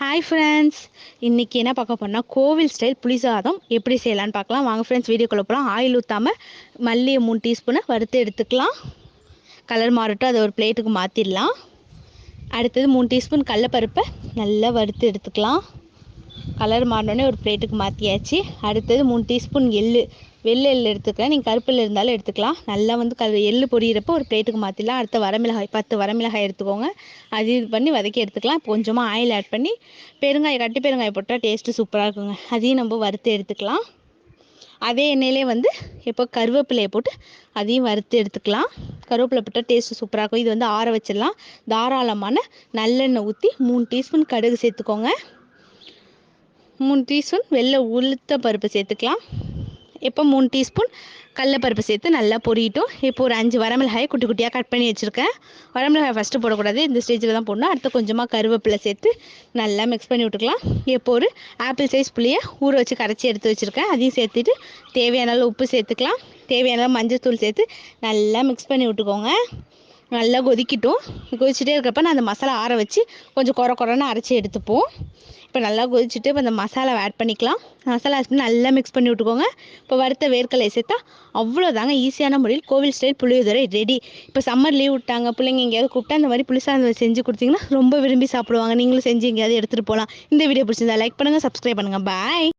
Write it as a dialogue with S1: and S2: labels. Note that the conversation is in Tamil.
S1: ஹாய் ஃப்ரெண்ட்ஸ் இன்றைக்கி என்ன பார்க்க போனால் கோவில் ஸ்டைல் புளி சாதம் எப்படி செய்யலான்னு பார்க்கலாம். வாங்க ஃப்ரெண்ட்ஸ் வீடியோக்குள்ளே போகலாம் ஆயில் ஊற்றாமல் மல்லியை மூணு டீஸ்பூனை வறுத்து எடுத்துக்கலாம். கலர் மாறட்டும் அதை ஒரு பிளேட்டுக்கு மாற்றிடலாம் அடுத்தது மூணு டீஸ்பூன் கடலப்பருப்பை நல்லா வறுத்து எடுத்துக்கலாம். கலர் மாறினோடனே ஒரு பிளேட்டுக்கு மாற்றியாச்சு அடுத்தது மூணு டீஸ்பூன் எள்ளு. வெள்ளை எள் எடுத்துக்கலாம் நீங்கள் கருப்பில் இருந்தாலும் எடுத்துக்கலாம். நல்லா வந்து க எள்ளு பொரியிறப்போ ஒரு பிளேட்டுக்கு மாற்றிடலாம் அடுத்த வரமிளகாய் பத்து வரமிளகாய் எடுத்துக்கோங்க. அது இது பண்ணி வதக்கி எடுத்துக்கலாம். இப்போ கொஞ்சமாக ஆயில் ஆட் பண்ணி பெருங்காயம் கட்டி பெருங்காயம் போட்டால் டேஸ்ட்டு சூப்பராக இருக்குங்க. அதையும் நம்ம வறுத்து எடுத்துக்கலாம். அதே எண்ணெயிலே வந்து இப்போ கருவேப்பிலையை போட்டு அதையும் வறுத்து எடுத்துக்கலாம். கருவேப்பிலை போட்டால் டேஸ்ட்டு சூப்பராக இருக்கும். இது வந்து ஆற வச்சிடலாம். தாராளமான நல்லெண்ணெய் ஊற்றி மூணு டீஸ்பூன் கடுகு சேர்த்துக்கோங்க. மூணு டீஸ்பூன் வெள்ளை உளுத்த பருப்பு சேர்த்துக்கலாம். இப்போ மூணு டீஸ்பூன் கடலப்பருப்பு சேர்த்து நல்லா பொரியட்டும். இப்போ ஒரு அஞ்சு வரமிளகாயை குட்டி குட்டியாக கட் பண்ணி வச்சுருக்கேன். வரமிளகாய் ஃபஸ்ட்டு போடக்கூடாது. இந்த ஸ்டேஜில் தான் போடணும். அடுத்து கொஞ்சமாக கருவேப்பிலை சேர்த்து நல்லா மிக்ஸ் பண்ணி விட்டுக்கலாம். இப்போ ஒரு ஆப்பிள் சைஸ் புளியை ஊற வச்சு கரைச்சி எடுத்து வச்சுருக்கேன். அதையும் சேர்த்துட்டு தேவையான அளவு உப்பு சேர்த்துக்கலாம். தேவையான அளவு மஞ்சள் தூள் சேர்த்து நல்லா மிக்ஸ் பண்ணி விட்டுக்கோங்க. நல்லா கொதிக்கட்டும். கொதிச்சுட்டே இருக்கிறப்ப நான் அந்த மசாலா ஆற வச்சு கொஞ்சம் குறை குறைன்னு அரைச்சி எடுத்துப்போம். இப்போ நல்லா கொதிச்சுட்டு இப்போ அந்த மசாலாவை ஆட் பண்ணிக்கலாம். மசாலா ஆட் பண்ணி நல்லா மிக்ஸ் பண்ணி விட்டுக்கோங்க. இப்போ வறுத்த வேர்க்கலை சேர்த்தா அவ்வளோதாங்க ஈஸியான முறையில் கோவில் ஸ்டைல் புளியோதரை ரெடி இப்போ சம்மர் லீவ் விட்டாங்க பிள்ளைங்க எங்கேயாவது கூப்பிட்டா அந்த மாதிரி புளிசாதம் செஞ்சு கொடுத்தீங்கன்னா ரொம்ப விரும்பி சாப்பிடுவாங்க. நீங்களும் செஞ்சு எங்கேயாவது எடுத்துகிட்டு போகலாம் இந்த வீடியோ பிடிச்சிருந்தா லைக் பண்ணுங்கள் சப்ஸ்கிரைப் பண்ணுங்கள் பாய்